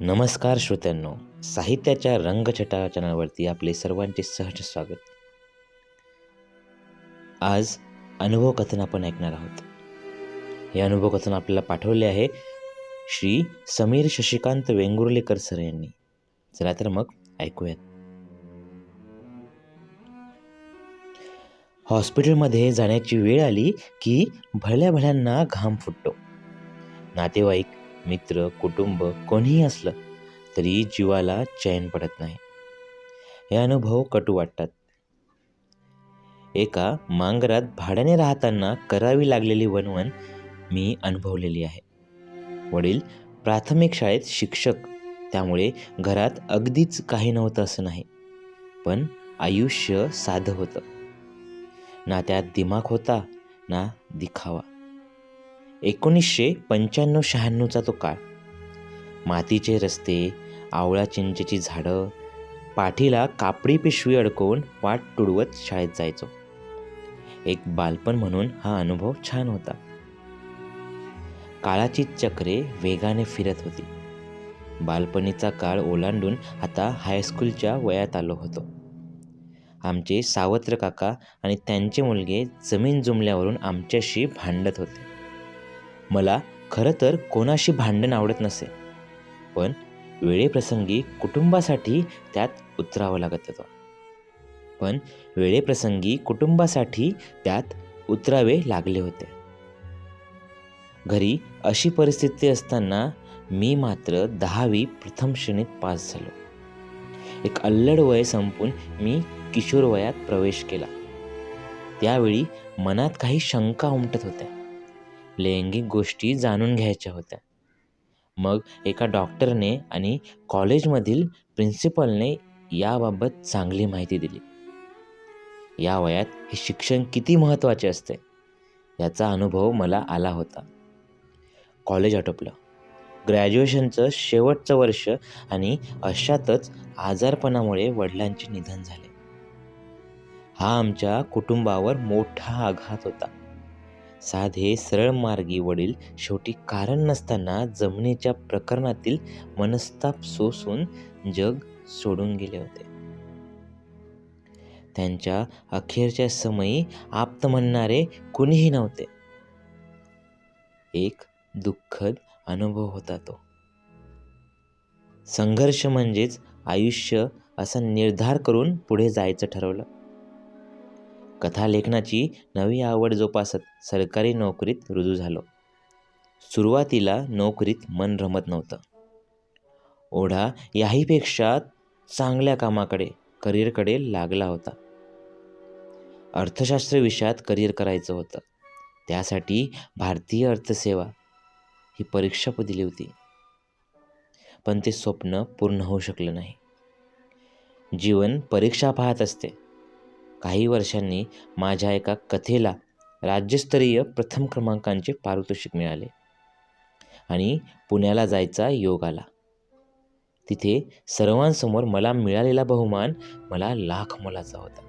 नमस्कार श्रोत्यांनो साहित्याच्या रंगछटा चॅनलवरती आपले सर्वांचे सहज स्वागत. आज अनुभव कथन आपण ऐकणार आहोत. हे अनुभव कथन आपल्याला पाठवले आहे श्री समीर शशिकांत वेंगुर्लेकर सर यांनी. चला तर मग ऐकूयात. हॉस्पिटलमध्ये जाण्याची वेळ आली की भल्या भल्यांना घाम फुटतो. नातेवाईक मित्र कुटुंब कोणीही असलं तरी जीवाला चैन पडत नाही. हे अनुभव कटू वाटतात. एका मांगरात भाड्याने राहताना करावी लागलेली वणवण मी अनुभवलेली आहे. वडील प्राथमिक शाळेत शिक्षक त्यामुळे घरात अगदीच काही नव्हतं असं नाही पण आयुष्य साधं होतं. ना त्यात दिमाग होता ना दिखावा. एकोणीसशे पंच्याण्णव शहाण्णवचा तो काळ. मातीचे रस्ते आवळा चिंचेची झाडं पाठीला कापडी पिशवी अडकवून वाट तुडवत शाळेत जायचो. एक बालपण म्हणून हा अनुभव छान होता. काळाची चक्रे वेगाने फिरत होती. बालपणीचा काळ ओलांडून आता हायस्कूलच्या वयात आलो होतो. आमचे सावत्र काका आणि त्यांचे मुलगे जमीन जुमल्यावरून आमच्याशी भांडत होते. मला खरं तर कोणाशी भांडण आवडत नसे. पण वेळेप्रसंगी कुटुंबासाठी त्यात उतरावं लागत होतं. पण वेळेप्रसंगी कुटुंबासाठी त्यात उतरावे लागले होते. घरी अशी परिस्थिती असताना मी मात्र दहावी प्रथम श्रेणीत पास झालो. एक अल्लड वय संपून मी किशोर वयात प्रवेश केला. त्यावेळी मनात काही शंका उमटत होत्या. लैंगिक गोष्टी जाणून घ्यायच्या होत्या. मग एका डॉक्टरने आणि कॉलेजमधील प्रिन्सिपलने याबाबत चांगली माहिती दिली. या वयात हे शिक्षण किती महत्त्वाचे असते याचा अनुभव मला आला होता. कॉलेज आटोपलं. ग्रॅज्युएशनचं शेवटचं वर्ष आणि अशातच आजारपणामुळे वडिलांचे निधन झाले. हा आमच्या कुटुंबावर मोठा आघात होता. साधे सरळ मार्गी वडील शेवटी कारण नसताना जमिनीच्या प्रकरणातील मनस्ताप सोसून जग सोडून गेले होते. त्यांच्या अखेरच्या समयी आप्त म्हणणारे कुणीही नव्हते. एक दुःखद अनुभव होता तो. संघर्ष म्हणजेच आयुष्य असा निर्धार करून पुढे जायचं ठरवलं. कथालेखनाची नवी आवड जोपासत सरकारी नोकरीत रुजू झालो. सुरुवातीला नोकरीत मन रमत नव्हतं. ओढा याहीपेक्षा चांगल्या कामाकडे करिअरकडे लागला होता. अर्थशास्त्र विषयात करिअर करायचं होतं. त्यासाठी भारतीय अर्थसेवा ही परीक्षा दिली होती. पण ते स्वप्न पूर्ण होऊ शकलं नाही. जीवन परीक्षा पाहत असते. काही वर्षांनी माझ्या एका कथेला राज्यस्तरीय प्रथम क्रमांकांचे पारितोषिक मिळाले आणि पुण्याला जायचा योग आला. तिथे सर्वांसमोर मला मिळालेला बहुमान मला लाख मोलाचा होता.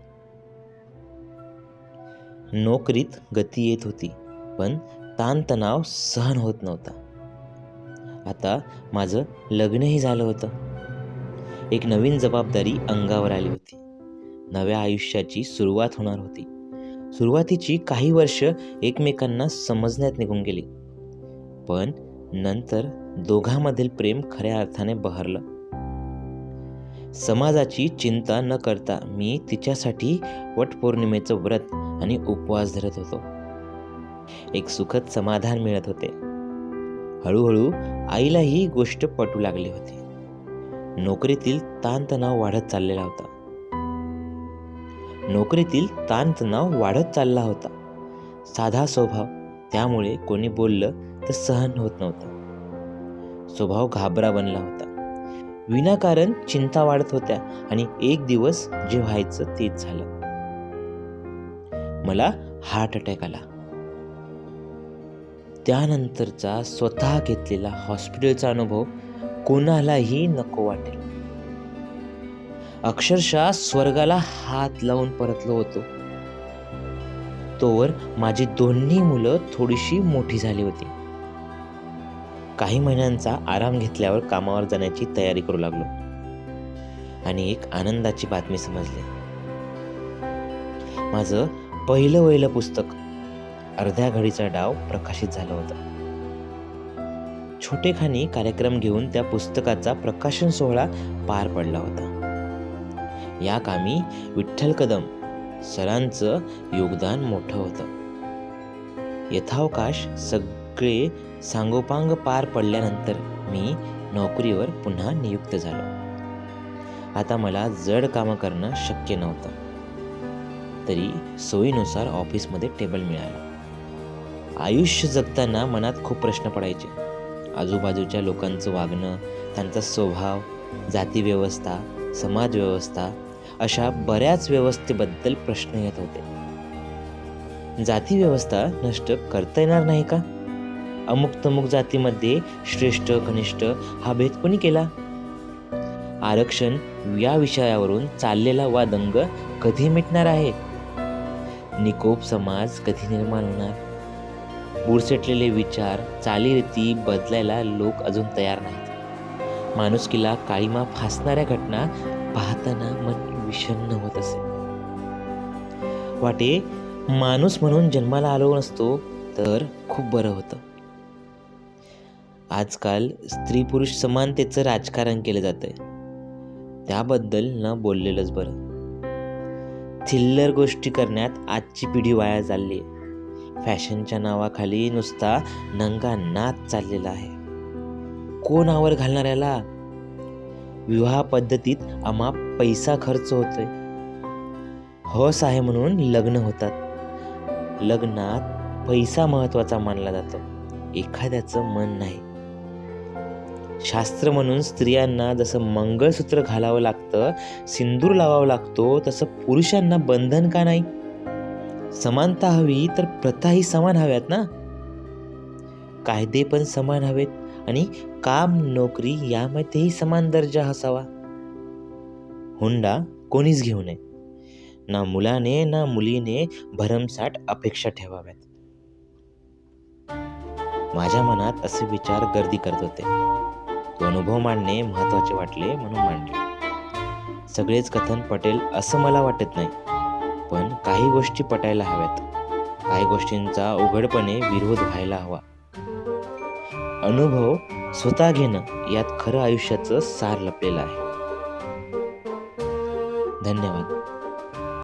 नोकरीत गती येत होती पण ताणतणाव सहन होत नव्हता. आता माझं लग्नही झालं होतं. एक नवीन जबाबदारी अंगावर आली होती. नव्या आयुष्याची सुरुवात होणार होती. सुरुवातीची काही वर्ष एकमेकांना समजण्यात निघून गेली. पण नंतर दोघांमधील प्रेम खऱ्या अर्थाने बहरलं. समाजाची चिंता न करता मी तिच्यासाठी वटपौर्णिमेचं व्रत आणि उपवास धरत होतो. एक सुखद समाधान मिळत होते. हळूहळू आईला ही गोष्ट पटू लागली होती. नोकरीतील ताणतणाव वाढत चाललेला होता. नोकरीतील ताणतणाव वाढत चालला होता. साधा स्वभाव त्यामुळे कोणी बोललं तर सहन होत नव्हतं. स्वभाव घाबरा बनला होता. विनाकारण चिंता वाढत होत्या आणि एक दिवस जे व्हायचं तेच झालं. मला हार्ट अटॅक आला. त्यानंतरचा स्वतः घेतलेला हॉस्पिटलचा अनुभव कोणालाही नको वाटेल. अक्षरशः स्वर्गाला हात लावून परतलो होतो. तोवर माझी दोन्ही मुलं थोडीशी मोठी झाली होती. काही महिन्यांचा आराम घेतल्यावर कामावर जाण्याची तयारी करू लागलो. आणि एक आनंदाची बातमी समजली. माझं पहिलं वहिलं पुस्तक अर्ध्या घडीचा डाव प्रकाशित झालं होतं. छोटेखानी कार्यक्रम घेऊन त्या पुस्तकाचा प्रकाशन सोहळा पार पडला होता. या कामी विठ्ठल कदम सरांचं योगदान मोठं होतं. यथावकाश सगळे सांगोपांग पार पडल्यानंतर मी नोकरीवर पुन्हा नियुक्त झालो. आता मला जड कामं करणं शक्य नव्हतं. तरी सोयीनुसार ऑफिसमध्ये टेबल मिळालं. आयुष्य जगताना मनात खूप प्रश्न पडायचे. आजूबाजूच्या लोकांचं वागणं त्यांचा स्वभाव जातीव्यवस्था समाजव्यवस्था अशा बऱ्याच व्यवस्थेबद्दल प्रश्न येत होते. जाती व्यवस्था नष्ट करता येणार नाही का? अमुक तमुक जातीमध्ये श्रेष्ठ कनिष्ठ हा भेद कोणी केला? आरक्षण या विषयावरून चाललेला वादंग कधी मिटणार आहे? निकोप समाज कधी निर्माण होणार? बुडसेटलेले विचार चालीरीती बदलायला लोक अजून तयार नाहीत. माणुसकीला काळीमा फासणाऱ्या घटना पाहताना मन विषण्ण होत असे. वाटे माणूस म्हणून जन्माला आलो नसतो तर खूप बरं होतं. आजकाल स्त्री पुरुष समानतेचं राजकारण केलं जातंय. त्याबद्दल न बोललेलंच बरं. थिल्लर गोष्टी करण्यात आजची पिढी वाया चालली फॅशनच्या नावाखाली नुसता नंगा नाच चाललेला आहे. कोण आवर घालणाऱ्याला विवाह पद्धतीत आम्हा पैसा खर्च होतोय. हो हौस आहे म्हणून लग्न होतात. लग्नात पैसा महत्त्वाचा मानला जातो. एखाद्याचं मन नाही. शास्त्र म्हणून स्त्रियांना जसं मंगळसूत्र घालावं लागतं सिंदूर लावावं लागतो तसं पुरुषांना बंधन का नाही? समानता हवी तर प्रथाही समान हव्यात ना? कायदे पण समान हवेत. आणि काम नोकरी यामध्येही समान दर्जा असावा. हुंडा कोणीच घेऊ नये. ना मुलाने ना मुलीने भरमसाठ अपेक्षा ठेवाव्यात. माझ्या मनात असे विचार गर्दी करत होते. तो अनुभव मांडणे महत्त्वाचे वाटले म्हणून मांडले. सगळेच कथन पटेल असं मला वाटत नाही पण काही गोष्टी पटायला हव्यात. काही गोष्टींचा उघडपणे विरोध व्हायला हवा. अनुभव स्वतः घेणं यात खरं आयुष्याचं सार लपलेलं आहे. धन्यवाद.